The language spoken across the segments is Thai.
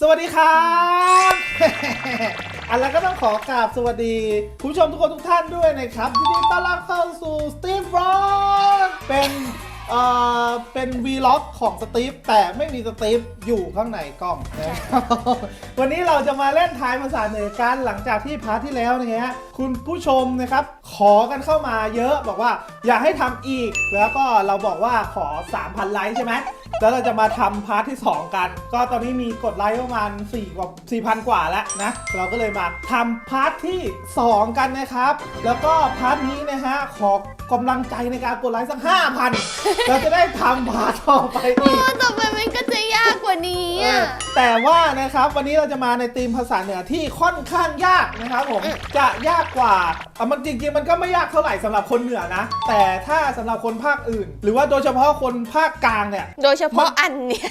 สวัสดีครับอันแล้วก็ต้องขอกราบสวัสดี คุณผู้ชมทุกคนทุกท่านด้วยนะครับยินดีต้อนรับเข้าสู่สตีฟบล็อกเป็นเอ่อเป็นวีล็อกของสตีฟแต่ไม่มีสตีฟอยู่ข้างในกล้องนะครับวันนี้เราจะมาเล่นทายภาษาเหนือกันหลังจากที่พาร์ทที่แล้วนะฮะคุณผู้ชมนะครับขอกันเข้ามาเยอะบอกว่าอยากให้ทำอีกแล้วก็เราบอกว่าขอ 3,000 ไลค์ใช่ไหมแล้วเราจะมาทำพาร์ทที่ 2 กัน ก็ตอนนี้มีกดไลค์ประมาณ4กว่า4,000 กว่าแล้วนะ เราก็เลยมาทำพาร์ทที่ 2 กันนะครับ แล้วก็พาร์ทนี้นะฮะขอกำลังใจในการกดไลค์สัก 5,000 เราจะได้ทำพาร์ทต่อไปอีก ต่อไปมันก็จะยากกว่านี้เออะอแต่ว่านะครับวันนี้เราจะมาในธีมภาษาเหนือที่ค่อนข้างยากนะครับผมจะยากกว่าอะมันจริงๆ มันก็ไม่ยากเท่าไหร่สำหรับคนเหนือนะ แต่ถ้าสำหรับคนภาคอื่น หรือว่าโดยเฉพาะคนภาคกลางเนี่ย โดยเฉพาะอันเนี่ย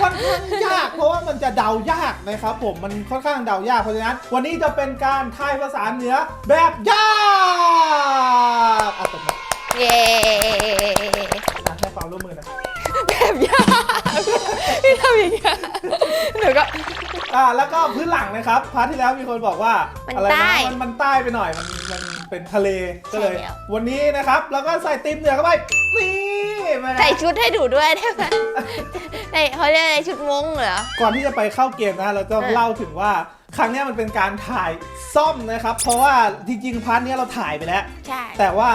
ค่อนข้างยากเพราะว่ามันจะเดายากนะครับผมมันค่อนข้างเดายากเพราะฉะนั้น วันนี้จะเป็นการทายภาษาเหนือแบบยากอะตบมือเย้อะให้ความร่วมมือหนะ แบบยากพี่ทำอย่างเงี้ยหนูก็ อ่าแล้วก็พื้นหลังนะครับพาร์ทที่แล้วมีคนบอกว่ามันอะไรใต้นะมันมันใต้ไปหน่อยมันมันเป็นทะเลก็เลย ใช่แล้ว วันนี้นะครับแล้วก็ใส่ติมเหนือเข้าไปนี่มาแล้วใส่ชุดให้ดูด้วยได้ไหม ใส่เขาเรียกอะไรชุดมงเหรอ ก่อนที่จะไปเข้าเกมนะเราจะเออเล่าถึงว่า ครั้งเนี้ยมันเป็นการถ่ายซ่อมนะครับ เพราะว่าจริงๆพาร์ทเนี้ยเราถ่ายไปแล้ว ใช่ แต่ว่า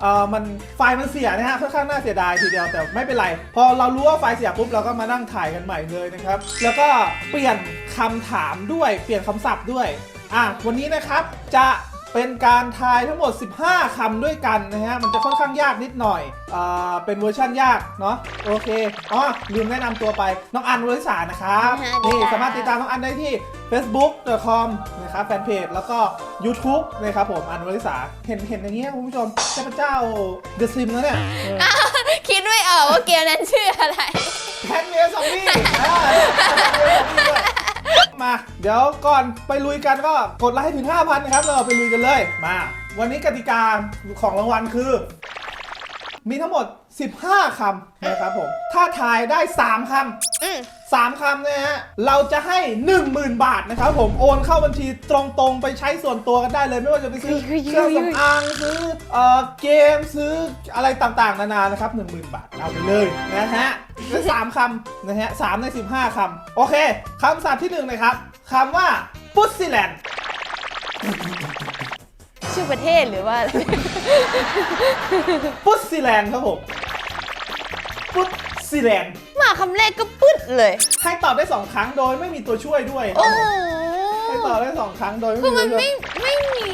เออมันไฟล์มันเสียนะฮะค่อนข้างน่าเสียดายทีเดียวแต่ไม่เป็นไร พอเรารู้ว่าไฟล์เสียปุ๊บเราก็มานั่งถ่ายกันใหม่เลยนะครับ แล้วก็เปลี่ยนคำถามด้วยเปลี่ยนคำศัพท์ด้วยอะวันนี้นะครับจะ เป็นการทายทั้งหมด 15คำด้วยกันนะฮะ มันจะค่อนข้างยากนิดหน่อยอ่าเป็นเวอร์ชั่นยากเนาะ โอเค อ๋อ ลืมแนะนำตัวไป น้องอันวริษานะครับ นี่สามารถติดตามน้องอันได้ที่ facebook.com นะครับแฟนเพจแล้วก็ YouTube นะครับผมอันวริษาเห็นเห็นอย่างเงี้ยคุณผู้ชมเทพเจ้า The Sim นะเนี่ยเออคิดไม่ออกว่าเกมนั้นชื่ออะไรแพนเมียซอมบี้อ่า มา เดี๋ยวก่อนไปลุยกันก็กดไลค์ให้ถึง 5,000นะครับเราไปลุยกันเลยมา วันนี้กติกาของรางวัลคือ มีทั้งหมด 15คำนะครับผม ถ้าทายได้ 3คำอืมสามคำนะฮะ เราจะให้ 10,000 บาทนะครับผม โอนเข้าบัญชีตรงๆ ไปใช้ส่วนตัวกันได้เลย ไม่ว่าจะไปซื้อเครื่องสำอางซื้อเอ่อเกมซื้ออะไรต่างๆ นานานะครับ 10,000 บาท เอาไปเลยนะฮะและสามคำนะฮะสามใน 15คำโอเคคำศัพท์ที่หนึ่งนะครับคำว่าพุทซิแลนด์ชื่ อประเทศหรือว่าอะไรพุทซิแลนด์ครับผมพุทซิแลนด์มาคำแรกก็ปึ๊ดเลย ให้ตอบได้ 2 ครั้งโดยไม่มีตัวช่วยด้วยคโอ้รับโหผมให้ตอบได้ 2 ครั้งโดยไม่คือมีมัตันวช่วยไม่ไม่มี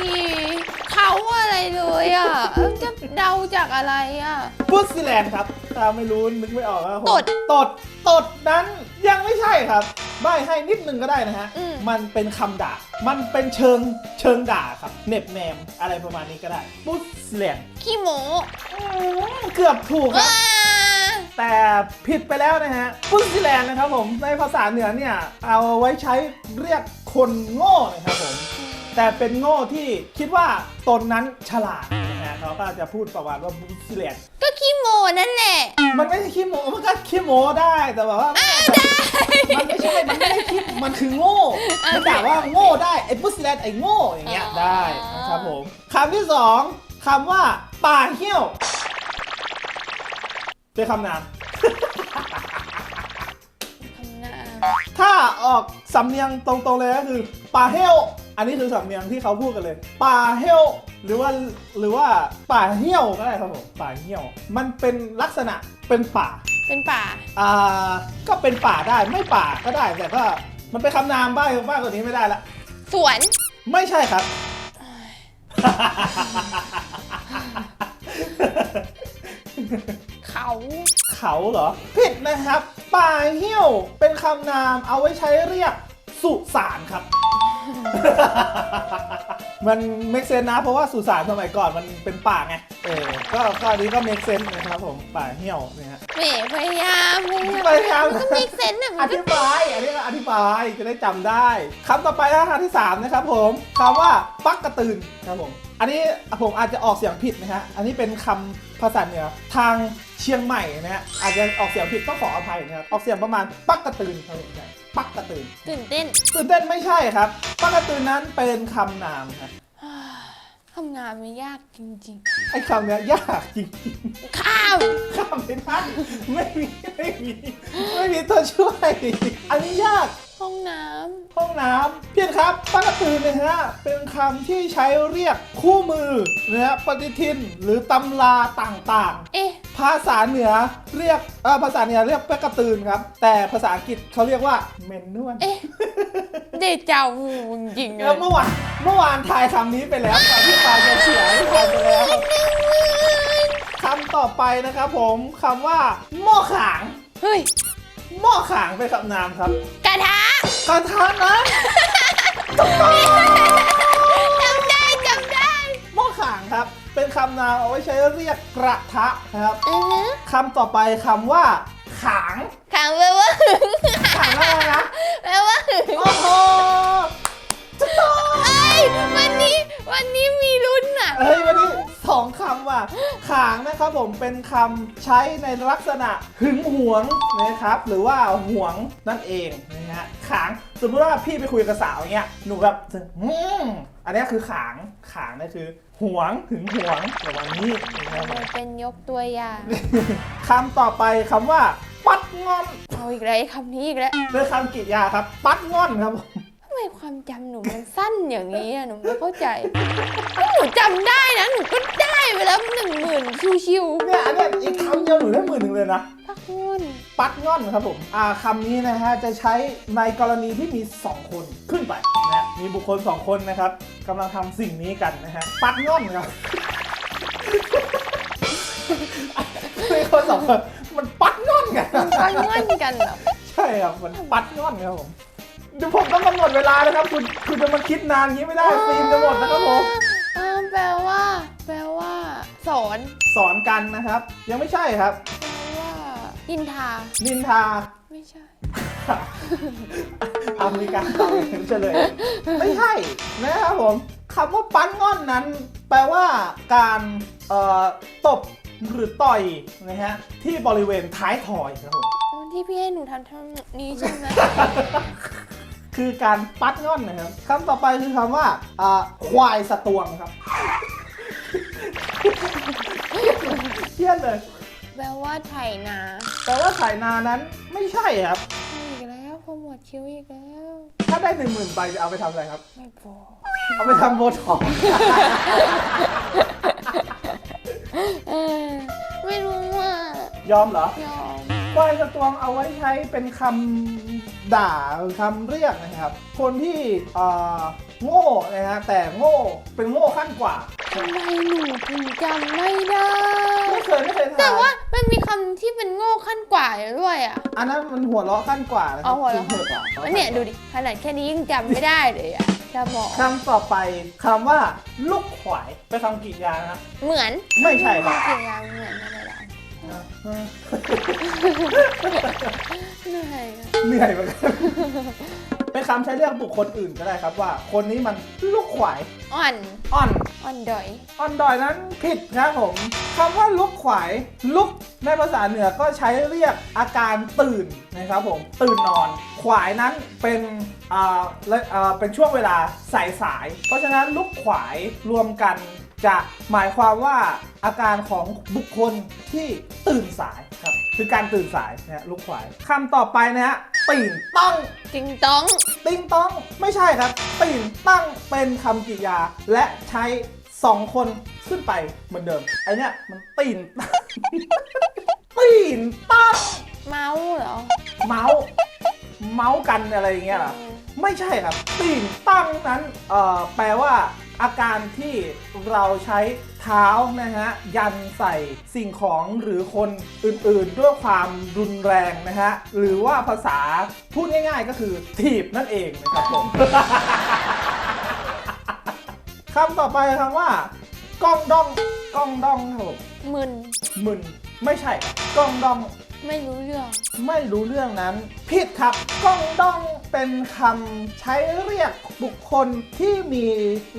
เขาอะไรเลยอะเอ้าจะเดาจากอะไรอะพุทซิแลนด์ครับถ้าไม่รู้นึกไม่ออกครับผมตด ตด ตดนั้นยังไม่ใช่ครับ ใบให้นิดนึงก็ได้นะฮะ อืม มันเป็นคำด่า มันเป็นเชิงเชิงด่าครับเหน็บแนมอะไรประมาณนี้ก็ได้พุทซิแลนด์ขี้โมอืมเกือบถูกครับ ว้าแต่ผิดไปแล้วนะฮะพุทซิแลนด์นะครับผมในภาษาเหนือเนี่ย เอาไว้ใช้เรียกคนโง่นะครับผม แต่เป็นโง่ที่คิดว่าตนนั้นฉลาดนะฮะเขาก็จะพูดประวัติว่าพุทซิแลนด์ก็ขี้โมนั่นแหละ มันไม่ใช่ขี้โมมันก็ขี้โมได้แต่แบบว่า มันไม่ใช่มันไม่ได้คิดมันคือโง่มันด่าว่าโง่ได้ไอ้พุทซิแลนด์ไอ้โง่อย่างเงี้ยได้นะครับผมคำที่สองคำว่าป่าเหี้ยวเป็นคำนามคำหน้าถ้าออกสำเนียงตรงๆเลยก็คือป่าเฮลอันนี้คือสำเนียงที่เขาพูดกันเลยป่าเฮลหรือว่าหรือว่าป่าเหี้ยวก็ได้ครับผมป่าเหี้ยว มันเป็นลักษณะเป็นป่า เป็นป่า อ่าก็เป็นป่าได้ไม่ป่าก็ได้แต่ก็มันเป็นคำนามบ้างบ้างกว่านี้ไม่ได้ละ สวน ไม่ใช่ครับ เขา เขาเหรอ ผิดนะครับ ป่าเหี้ยวเป็นคำนามเอาไว้ใช้เรียกสุสานครับ มันเมกเซนนะเพราะว่าสุสานสมัยก่อนมันเป็นป่าไงเออก็ก็อันนี้ก็เมกเซนนะครับผมป่าเหี้ยวนะฮะ แหมพยายามพยายามพยายามก็มีเซนต์อะอมันก็ธิบายอันนี้ก็อธิบายจะได้จำได้คำต่อไปนะคำที่3นะครับผมคำว่าปักกระตืนครับผมอันนี้ผมอาจจะออกเสียงผิดนะฮะอันนี้เป็นคำภาษาเหนือทางเชียงใหม่นะฮะอาจจะออกเสียงผิดต้องขออภัยนะครับออกเสียงประมาณปักกระตืนครับผมใช่ ปักกระตือนตื่นเต้นตื่นเต้นไม่ใช่ครับ ปักกระตือนนั้นเป็นคำนามครับทำงานไม่ยากจริงไอ้คำเนี้ยยากจริงๆ ข้าวๆข้ามไม่ได้ไม่มีไม่มีไม่มีตัวช่วย อันนี้ยาก ห้องน้ห้องน้ำเพียนครับปักกระตือนนะฮะเป็นคำที่ใช้เรียกคู่มือนะฮะปฏิทินหรือตำราต่างๆำเอ๊ะ ภาษาเหนือเรียกเออภาษาเหนือเรียกแปกกระตือนครับ แต่ภาษาอังกฤษเขาเรียกว่าเมนนวลเอ๊ะเดจาวูจริงๆเลแล้วยเมื่อวานเมื่อวานทายคำนี้ไปแล้วก่อนที่ปลายจะเสียที่ทายไปแล้วคำต่อไปนะครับผมคำว่าหม้อขางเฮ้ย หม้อขางเป็นคำนามครับกระทะกระทะนั้นจำได้จำได้หม้อขางครับ เป็นคำนามเอาไว้ใช้เรียกกระทะนะครับอือฮึคำต่อไปคำว่า ขาง ขังแปลว่าหึงขางอะไรนะแปลว่าหึงโอ้โห ขางนะครับผมเป็นคำใช้ในลักษณะหึงหวงนะครับ หรือว่าหวงนั่นเองนะฮะขางสมมติว่าพี่ไปคุยกับสาวอย่างเงี้ยหนูแบบอืมอันเนี้ยคือขางขางนี่คือหวงหึงหวงประมาณนี้นะครับผมเป็นยกตัวอย่างคำต่อไปคำว่า ปัดงอนเอาอีกแล้วไอ้คำนี้อีกแล้วเป็นคำกริยาครับ ปัดงอนครับผมทำ ไมความจำหนูมันสั้นอย่างนี้อะหนูไม่เข้าใจถ้าหนูจำได้นะ หนูก็ได้ไปแล้วหนึ่งหมื่นชิวเนี่ยอันเนี้ยอีกคำเดียวหนูได้หมื่นหนึ่งเลยนะ ๆพักงุ่นปัดง่อนครับผมอ่าคำนี้นะฮะ จะใช้ในกรณีที่มี 2 คนขึ้นไปนะฮะมีบุคคล 2 คนนะครับกำลังทำสิ่งนี้กันนะฮะ ปัดง่อนครับ มีคนสองคนมันปัดง่อนกันพักงุ่นกันเหรอใช่ครับ มันปัดง่อนครับผม เดี๋ยวผมต้องกำหนดเวลานะครับ คุณคุณจะมาคิดนานอย่างนี้ไม่ได้ฟิล์มจะหมดนะครับผมอ่าแปลว่า แปลว่าสอนสอนกันนะครับ ยังไม่ใช่ครับ แปลว่ายินทา นินทาไม่ใช่ อเมริกาตอบอย่างเฉลยไม่ใช่นะครับผมคำว่าปั้นง่อนนั้น แปลว่าการเอ่อตบหรือต่อยนะฮะที่บริเวณท้ายถอยครับผมอ๋อที่พี่ให้หนูทำเท่านี้ใช่ไหม คือการปัดง่อนนะครับคำต่อไปคือคำว่าอ่าควายสตวงครับเทียนเลยแปลว่าไถนาแต่ว่าสายนานั้นไม่ใช่ครับ เอาอีกแล้วโปรโมทคิวอีกแล้ว ถ้าได้หนึ่งหมื่นไปจะเอาไปทำอะไรครับ ไม่พอเอาไปทำโบท็อกซ์เออไม่รู้ว่ายอมเหรอ ยอม ควายสตวงเอาไว้ใช้เป็นคำ ด่าคำเรียกนะครับ คนที่เอ่อโง่นะฮะแต่โง่เป็นโง่ขั้นกว่าทำไมหนูถึงจำไม่ได้ ไม่เคยไม่เคยทายแต่ว่ามันมีคำที่เป็นโง่ขั้นกว่าอยู่ด้วยอะ อันนั้นมันหัวเราะขั้นกว่านะครัเอาหัวเราะคือหัวเราะแล้วเนี่ยดูดิขนาดแค่นี้ยังจำไม่ได้เลยอะจะบอกคำต่อไปคำว่า ลูกขวายเป็นคำกริยานะครับเหมือนไม่ใช่ครับเกียงเหมือนอะไรล่ะ เหนื่อยอะเหนื่อยเหมือนกันเป็นคำใช้เรียกบุคคลอื่นก็ได้ครับว่า คนนี้มันลูกขวายอ่อนอ่อน อ่อนดอยออนดอยนั้นผิดครับผมคำว่าลุกขวายลุกในภาษาเหนือก็ใช้เรียกอาการตื่นนะครับผมตื่นนอน ขวายนั้นเป็นอ่าและอ่าเป็นช่วงเวลาสายสายๆเพราะฉะนั้นลุกขวายรวมกัน จะหมายความว่าอาการของบุคคลที่ตื่นสายครับ คือการตื่นสายนะฮะลุกขวายคำต่อไปนะฮะตื่นต้องจริงต้องติงต้องไม่ใช่ครับตื่นตั้งเป็นคำกริยา และใช้สองคนขึ้นไปเหมือนเดิมไอเนี้ยมันตื่นตั้งตื่นตั้ง เมาส์เหรอ เมาส์เมาส์กันอะไรอย่างเงี้ยเหรอไม่ใช่ครับตื่นตั้งนั้นเอ่อแปลว่า อาการที่เราใช้เท้านะฮะยันใส่สิ่งของหรือคนอื่นๆ ด้วยความรุนแรงนะฮะหรือว่าภาษาพูดง่ายๆ ก็คือถีบนั่นเองนะครับผมคำต่อไปคำว่ากองดองกองดองครับผมมึนมึนไม่ใช่ครับกองดอง ไม่รู้เรื่อง ไม่รู้เรื่องนั้น ผิดครับก้องดองเป็นคำใช้เรียกบุคคลที่มี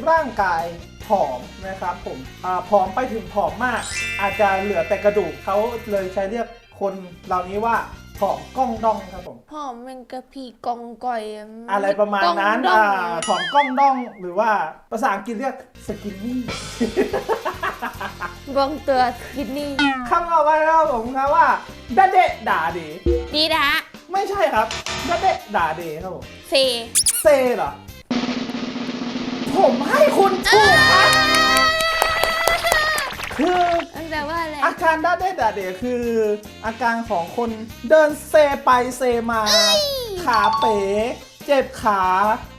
ร่างกายผอมนะครับผมอาผอมไปถึงผอมมาก อาจจะเหลือแต่กระดูกเขาเลยใช้เรียกคนเหล่านี้ว่า ผอมกล้องดองครับผมหอมมันกระพีกองก่อยอะอะไรประมาณนั้นกอง อ่าดองผอมกล้องดองหรือว่าภาษาอังกฤษเรียกสกินนี่ บองตัวกินนี่ คำต่อไปนะครับผมครับว่าดาเดะด่าเดดีนะไม่ใช่ครับดาเดะด่าเดครับผมเซเซเหรอผมให้คุณถูกครับ คือมัน แปลว่าอะไร อาการด้าเดดาเดคือ อาการของคนเดินเซไปเซมา ขาเป๋ เจ็บขา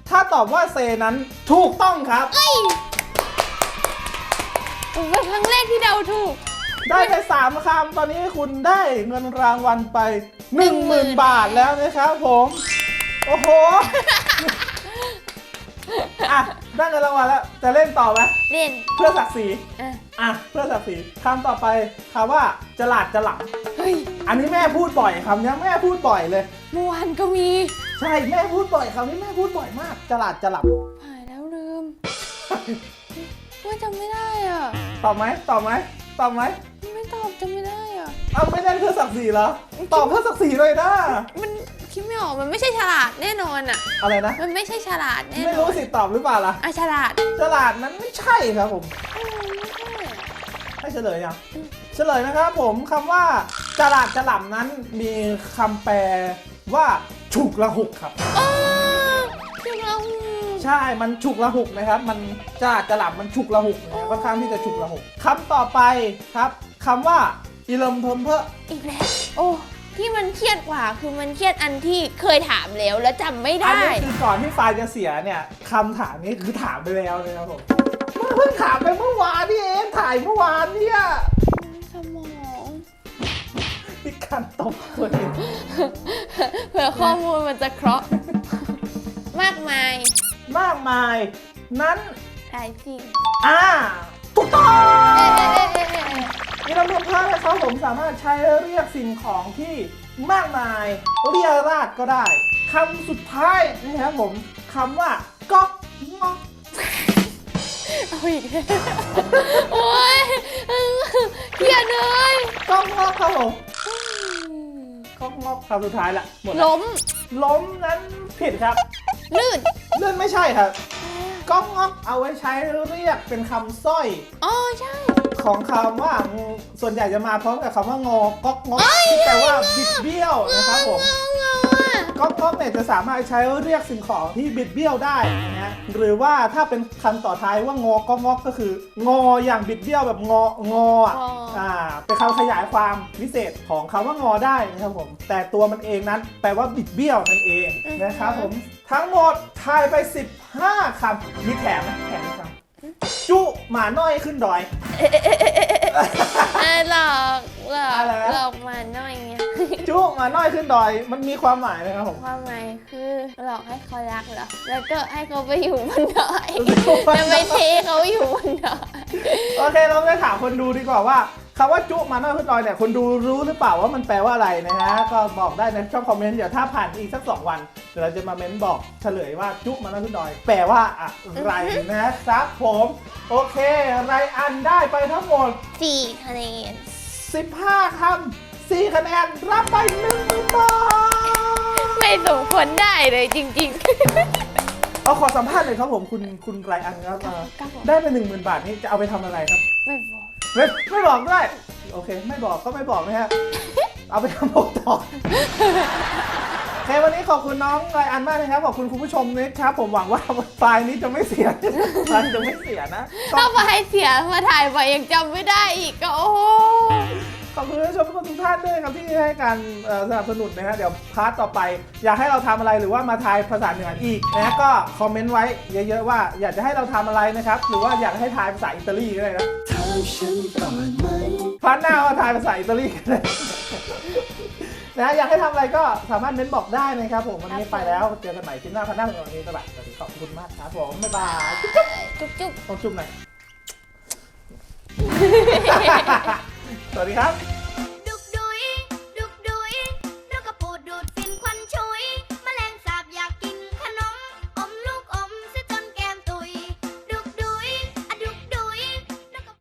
ถ้าตอบว่าเซนั้นถูกต้องครับผมเป็นครั้งแรกที่เดาถูก ได้ไปสามคำตอนนี้คุณได้เงินรางวัลไป 10,000 บาทแล้วนะครับผม โอ้โห อะได้เงินรางวัลแล้ว จะเล่นต่อไหมเด่นเพื่อศักดิ์ศรีอะอะเพื่อศักดิ์ศรีคำต่อไปคำว่าจลาดจลับเฮ้ยอันนี้แม่พูดบ่อยคำนี้แม่พูดบ่อยเลย เมื่อวานก็มีใช่แม่พูดบ่อยคำนี้แม่พูดบ่อยมากจลาดจลับหายแล้วลืมว่าจำไม่ได้อะตอบไหมตอบไหมตอบไหมไม่ตอบจำไม่ได้อะเอาไม่ได้เพื่อศักดิ์ศรีเหรอตอบเพื่อศักดิ์ศรีเลยนะมัน คิดไม่ออกมันไม่ใช่ฉลาดแน่นอนอะ อะไรนะ มันไม่ใช่ฉลาดแน่นอนไม่รู้สิตอบหรือเปล่าล่ะอะฉลาดฉลาดนั้นไม่ใช่ครับผม เออไม่ใช่อะให้เฉลยยังเฉลยนะครับผมคำว่าจลาดจลับนั้นมีคำแปลว่าฉุกละหุกครับ เออคือเราใช่ มันฉุกละหุกนะครับ มันจลาดจลับมันฉุกละหุกนะครับค่อนข้างที่จะฉุกละหุกคำต่อไปครับคำว่าอิลมเพิ่มเพออีกแล้วโอ้ ที่มันเครียดกว่าคือมันเครียดอันที่เคยถามแล้วแล้วจำไม่อันได้ นี้คือก่อนที่ไฟล์จะเสียเนี่ยคำถามนี้คือถามไปแล้วเลยครับผมเพิ่งถามไปเมื่อวานนี่เองถ่ายเมื่อวานเนี่ยสมอง มีการตบตัวเองเผื่อข้อมูลมันจะเคราะห์ มากมายมากมายนั้นหลายสิ่ง อ่าะมีลำพงพระนะครับผมสามารถใช้เรียกสิ่งของที่มากมายเรียราดก็ได้คำสุดท้ายนะครับผมคำว่าก๊อกงอกเอาอีกแล้วโอ๊ยเครียดเลยก๊อกงอกครับผมก๊อกงอกคำสุดท้ายละหมดละล้มล้มนั้นผิดครับ ลื่นเลื่อนไม่ใช่ครับก๊อกงอกเอาไว้ใช้เรียกเป็นคำสร้อยอ๋อใช่ ของคำว่าส่วนใหญ่จะมาพร้อมกับคำว่างอก๊อกงอกที่แปลว่าบิดเบี้ยวนะครับผมเงาเงาอะก๊อกก๊อกเนี่ยจะสามารถใช้เรียกสิ่งของที่บิดเบี้ยวได้นะฮะหรือว่าถ้าเป็นคำต่อท้ายว่างอก๊อกงอกก็คือ งออย่างบิดเบี้ยวแบบงองออะอ่าเป็นคำขยายความพิเศษของคำว่างอได้นะครับผมแต่ตัวมันเองนั้น แปลว่าบิดเบี้ยวนั่นเองนะครับผมทั้งหมดทายไป 15คำมีแถมไหมแถมไหมครับ จุหมาน้อยขึ้นดอยเออหลอกหลอกอะไรนะ หลอกมาหน่อยไงจุหมาน้อยขึ้นดอย มันมีความหมายไหมครับผม ความหมายคือหลอกให้เขารักเหรอ แล้วก็ให้เขาไปอยู่บนดอยไปอยู่บนดอยจะไปเทเขาอยู่บนดอย โอเคเราไปถามคนดูดีกว่าว่า คำว่าจุมาน้อยขึ้นดอยเนี่ยคนดูรู้หรือเปล่าว่ามันแปลว่าอะไรนะฮะก็บอกได้ในช่องคอมเมนต์เดี๋ยวถ้าผ่านอีกสักสองวันเดี๋ยวเราจะมาเม้นบอกเฉลยว่าจุมาน้อยขึ้นดอย แปลว่าอะไรนะครับผมโอเคไรอันได้ไปทั้งหมดสี่คะแนน15คำ4คะแนนรับไป1นึ่งบาทไม่สมควรได้เลยจริงเอาขอสัมภาษณ์หน่อยครับผมคุณคุณไรอันครับเอ่อๆครับผมได้ไป1 0,000 บาทนี่จะเอาไปทำอะไรครับ ไม่บอก ไม่ไม่บอกด้วย โอเค ไม่บอกก็ไม่บอกนะฮะ เอาไปทำโมต่อโอเควันนี้ขอบคุณน้องไรอันมากนะครับ ขอบคุณคุณผู้ชมนะครับ ผมหวังว่าไฟล์นี้จะไม่เสียไฟล์จะไม่เสียนะก็ถ้าไปเสียมาถ่ายไปยังจำไม่ได้อีกก็โอ้โห ขอบคุณผู้ชมทุกคนทุกท่านด้วยครับที่ให้การสนับสนุนนะฮะเดี๋ยวพาร์ทต่อไป อยากให้เราทำอะไรหรือว่ามาทายภาษาเหนืออีกนะฮะก็คอมเมนต์ไว้เยอะๆว่าอยากจะให้เราทำอะไรนะครับหรือว่าอยากให้ทายภาษาอิตาลีก็ได้นะฟันหมพาร์ทหน้ามาทายภาษาอิตาลีกันเลยนะอยากให้ทำอะไรก็สามารถเม้นบอกได้นะครับผมวันนี้ไปแล้วเจอกันใหม่คลิปหน้าพันหน้าของวันนี้สวัสดีขอบคุณมากครับผมบ๊ายบายจุ๊บจุ๊บต้องจุ่มหน่อย สวัสดีครับ